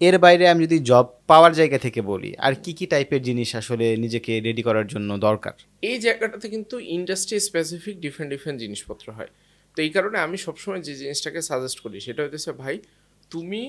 এর বাইরে আমি যদি জব পাওয়ার জায়গা থেকে বলি, আর কি কি টাইপের জিনিস আসলে নিজেকে রেডি করার জন্য দরকার? এই জায়গাটাতে কিন্তু ইন্ডাস্ট্রি স্পেসিফিক ডিফারেন্ট ডিফারেন্ট জিনিসপত্র হয়। তো এই কারণে আমি সবসময় যে জিনিসটাকে সাজেস্ট করি, সেটা হতেছে ভাই, তুমি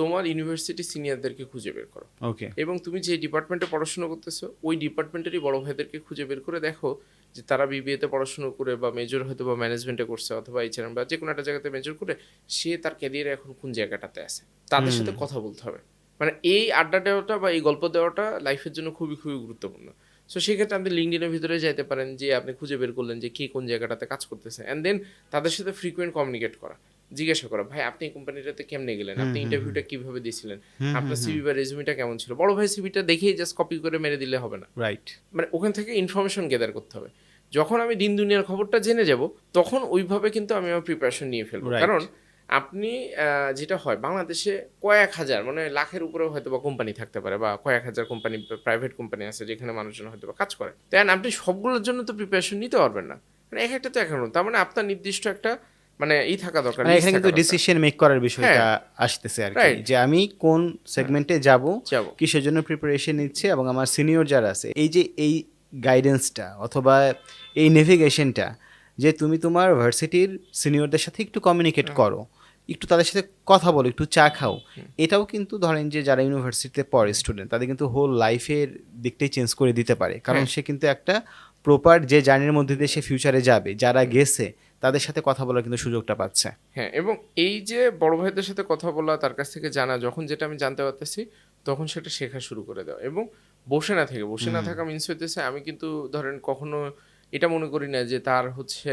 তোমার ইউনিভার্সিটি সিনিয়রদেরকে খুঁজে বের করো। ওকে এবং তুমি যে ডিপার্টমেন্টে পড়াশোনা করতেছো ওই ডিপার্টমেন্টেরই বড় ভাইদেরকে খুঁজে বের করে দেখো যে তারা বিবিএতে পড়াশোনা করে বা মেজর হয়তো বা ম্যানেজমেন্টে করছে অথবা এইচআরএম বা যে কোনো একটা জায়গাতে মেজর করে সে তার ক্যারিয়ারে এখন কোন জায়গাটাতে আছে। তাদের সাথে কথা বলতে হবে। মানে এই আড্ডা দেওয়াটা বা এই গল্প দেওয়াটা লাইফের জন্য খুবই খুবই গুরুত্বপূর্ণ। সো সেক্ষেত্রে আপনি লিঙ্কডিনের ভিতরে যাইতে পারেন যে আপনি খুঁজে বের করলেন যে কে কোন জায়গাটাতে কাজ করতেছে। অ্যান্ড দেন তাদের সাথে ফ্রিকোয়েন্ট কমিউনিকেট করা। জিজ্ঞাসা করা ভাই আপনি এই কোম্পানিটাতে কেমনে গেলেন? আপনি ইন্টারভিউটা কীভাবে দিয়েছিলেন আপনার সিভি বা রেজুমিটা কেমন ছিল? বড় ভাই সিভিটা দেখেই জাস্ট কপি করে মেরে দিলে হবে না। রাইট মানে ওখান থেকে ইনফরমেশন গ্যাদার করতে হবে। যখন আমি দিন দুনিয়ার খবরটা জেনে যাব তখন ওইভাবে কিন্তু আমি আমার প্রিপারেশন নিয়ে ফেলব। কারণ আপনি যেটা হয় বাংলাদেশে কয়েক হাজার মানে লাখের উপরেও হয়তো বা কোম্পানি থাকতে পারে বা কয়েক হাজার কোম্পানি প্রাইভেট কোম্পানি আছে যেখানে মানুষজন হয়তো বা কাজ করে। তাই আপনি সবগুলোর জন্য তো প্রিপারেশন নিতে পারবেন না। মানে এক একটা তো এক তার মানে আপনার নির্দিষ্ট একটা মানে ই থাকা দরকার মানে এখানে কিন্তু ডিসিশন মেক করার বিষয়টা হ্যাঁ। আসতেছে আর কি। যে আমি কোন সেগমেন্টে যাব যাব। কিসের জন্য প্রিপারেশন নিচ্ছে এবং আমার সিনিয়র যারা আছে এই যে এই গাইডেন্সটা অথবা এই নেভিগেশনটা যে তুমি তোমার ভার্সিটির সিনিয়রদের সাথে একটু কমিউনিকেট করো একটু তাদের সাথে কথা বলো একটু চা খাও এটাও কিন্তু ধরেন যে যারা ইউনিভার্সিটিতে পড়ে স্টুডেন্ট তাদের কিন্তু হোল লাইফের দিকটাই চেঞ্জ করে দিতে পারে। কারণ হ্যাঁ। সে কিন্তু একটা প্রপার যে জার্নির মধ্যে দিয়ে সে ফিউচারে যাবে যারা গেছে তাদের সাথে কথা বলার কিন্তু সুযোগটা পাচ্ছে। হ্যাঁ এবং এই যে বড় ভাইদের সাথে কথা বলা তার কাছ থেকে জানা যখন যেটা আমি জানতে পারতেছি তখন সেটা শেখা শুরু করে দেওয়া। এবং বসে না থেকে বসে না থাকা মিনস হইতেছে আমি কিন্তু ধরেন কখনো এটা মনে করি না যে তার হচ্ছে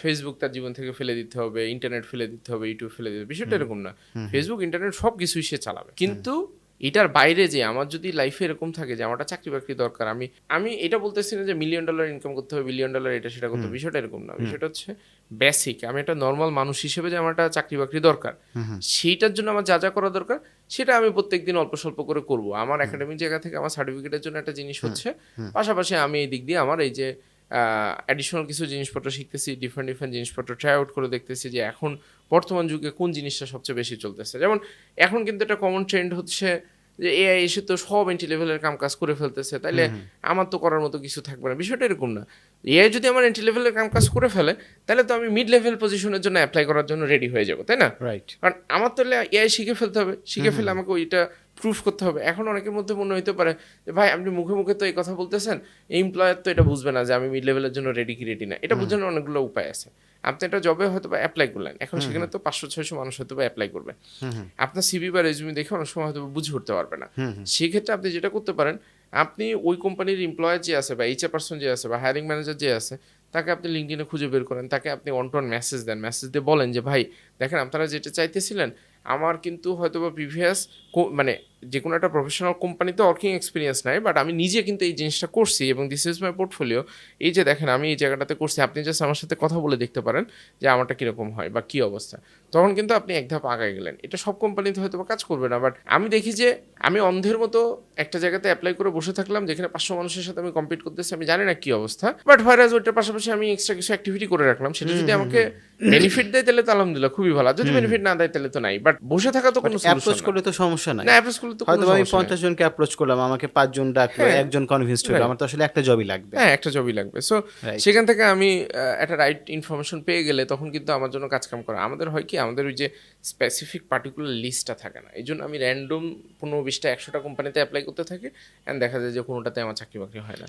ফেসবুক তার জীবন থেকে ফেলে দিতে হবে ইন্টারনেট ফেলে দিতে হবে ইউটিউব ফেলে দিতে হবে বিষয়টা এরকম না। ফেসবুক ইন্টারনেট সব কিছুই সে চালাবে। কিন্তু এটার বাইরে যে আমার যদি লাইফে এরকম থাকে যে আমারটা চাকরি বাকরি দরকার আমি আমি এটা বলতেছি না যে মিলিয়ন ডলার ইনকাম করতে হবে বিলিয়ন ডলার এটা সেটা করতে হবে বিষয়টা এরকম না। বিষয়টা হচ্ছে বেসিক আমি একটা নর্মাল মানুষ হিসেবে যে আমার একটা চাকরি বাকরি দরকার সেইটার জন্য আমার যা যা করা দরকার সেটা আমি প্রত্যেকদিন অল্প স্বল্প করে করব। আমার একাডেমিক জায়গা থেকে আমার সার্টিফিকেটের জন্য একটা জিনিস হচ্ছে পাশাপাশি আমি এই দিক দিয়ে আমার এই যে অ্যাডিশনাল কিছু জিনিসপত্র শিখতেছি ডিফারেন্ট ডিফারেন্ট জিনিসপত্র ট্রাই আউট করে দেখতেছি যে এখন বর্তমান যুগে কোন জিনিসটা সবচেয়ে বেশি চলতেছে। যেমন এখন কিন্তু একটা কমন ট্রেন্ড হচ্ছে যে এআই এসে তো সব এন্ট্রি লেভেলের কাম কাজ করে ফেলতেছে। তাইলে আমার তো করার মতো কিছু থাকবে না। বিষয়টা এরকম না। এআই যদি আমার এন্ট্রি লেভেলের কাম কাজ করে ফেলে তাহলে তো আমি মিড লেভেল পজিশনের জন্য অ্যাপ্লাই করার জন্য রেডি হয়ে যাব তাই না? রাইট কারণ আমার তো এআই শিখে ফেলতে হবে। শিখে ফেলে আমাকে ওইটা প্রুফ করতে হবে। এখন অনেকের মধ্যে মনে হইতে পারে যে ভাই আপনি মুখে মুখে তো এই কথা বলতেছেন এমপ্লয়ার তো এটা বুঝবে না যে আমি মিড লেভেলের জন্য রেডি কি রেডি না। এটা বোঝানোর অনেকগুলো উপায় আছে। আপনি একটা জবে হয়তো বা অ্যাপ্লাই করলেন এখন সেখানে তো পাঁচশো ছয়শো মানুষ হয়তো বা অ্যাপ্লাই করবে আপনার সিভি বা রেজুমি দেখে অনেক সময় হয়তো বুঝে উঠতে পারবে না। সেক্ষেত্রে আপনি যেটা করতে পারেন আপনি ওই কোম্পানির এমপ্লয়ার যে আছে বা এইচআর পার্সন যে আছে বা হায়ারিং ম্যানেজার যে আছে তাকে আপনি লিঙ্কডিনে খুঁজে বের করেন তাকে আপনি অন টু মেসেজ দেন। মেসেজ দিয়ে বলেন যে ভাই দেখেন আপনারা যেটা চাইতেছিলেন আমার কিন্তু হয়তো বা প্রিভিয়াস মানে যে কোনো একটা প্রফেশনাল কোম্পানিতে ওয়ার্কিং এক্সপিরিয়েন্স নাই বাট আমি নিজে কিন্তু এই জিনিসটা করছি এবং দিস ইজ মাই পোর্টফোলিও এই যে দেখেন আমি এই জায়গাটাতে করছি আপনি জাস্ট আমার সাথে কথা বলে দেখতে পারেন যে আমারটা কীরকম হয় বা কী অবস্থা। তখন কিন্তু আপনি এক ধাপ আগায় গেলেন। এটা সব কোম্পানিতে হয়তো কাজ করবে না বাট আমি দেখি যে আমি অন্ধের মতো একটা জায়গাতে অ্যাপ্লাই করে বসে থাকলাম যেখানে পাঁচশো মানুষের সাথে আমি কম্পিট করতেছি আমি জানি না কী অবস্থা। বাট ভাইরাজ ওইটার পাশাপাশি আমি এক্সট্রা কিছু অ্যাক্টিভিটি করে রাখলাম সেটা যদি আমাকে বেনিফিট দেয় তাহলে তো আলহামদুলিল্লাহ খুবই ভালো। যদি বেনিফিট না দেয় তাহলে তো নাই বাট বসে থাকা তো কোনো অ্যাপ্রোচ করলে তো সমস্যা নাই। না অ্যাপ্রোচ করলে তো হয়তো আমি পঞ্চাশ জনকে অ্যাপ্রোচ করলাম আমাকে পাঁচজন ডাকলো হ্যাঁ। একজন হলো আমার তো আসলে একটা জবই লাগবে। হ্যাঁ একটা জবই লাগবে। সো সেখান থেকে আমি একটা রাইট ইনফরমেশন পেয়ে গেলে তখন কিন্তু আমার জন্য কাজ কাম করা। আমাদের হয় কি আমাদের ওই যে স্পেসিফিক পার্টিকুলার লিস্টটা থাকে না। এই জন্য আমি র্যান্ডম পনেরো বিশটা একশোটা কোম্পানিতে অ্যাপ্লাই করতে থাকি অ্যান্ড দেখা যায় যে কোনোটাতে আমার চাকরি বাকরি হয় না।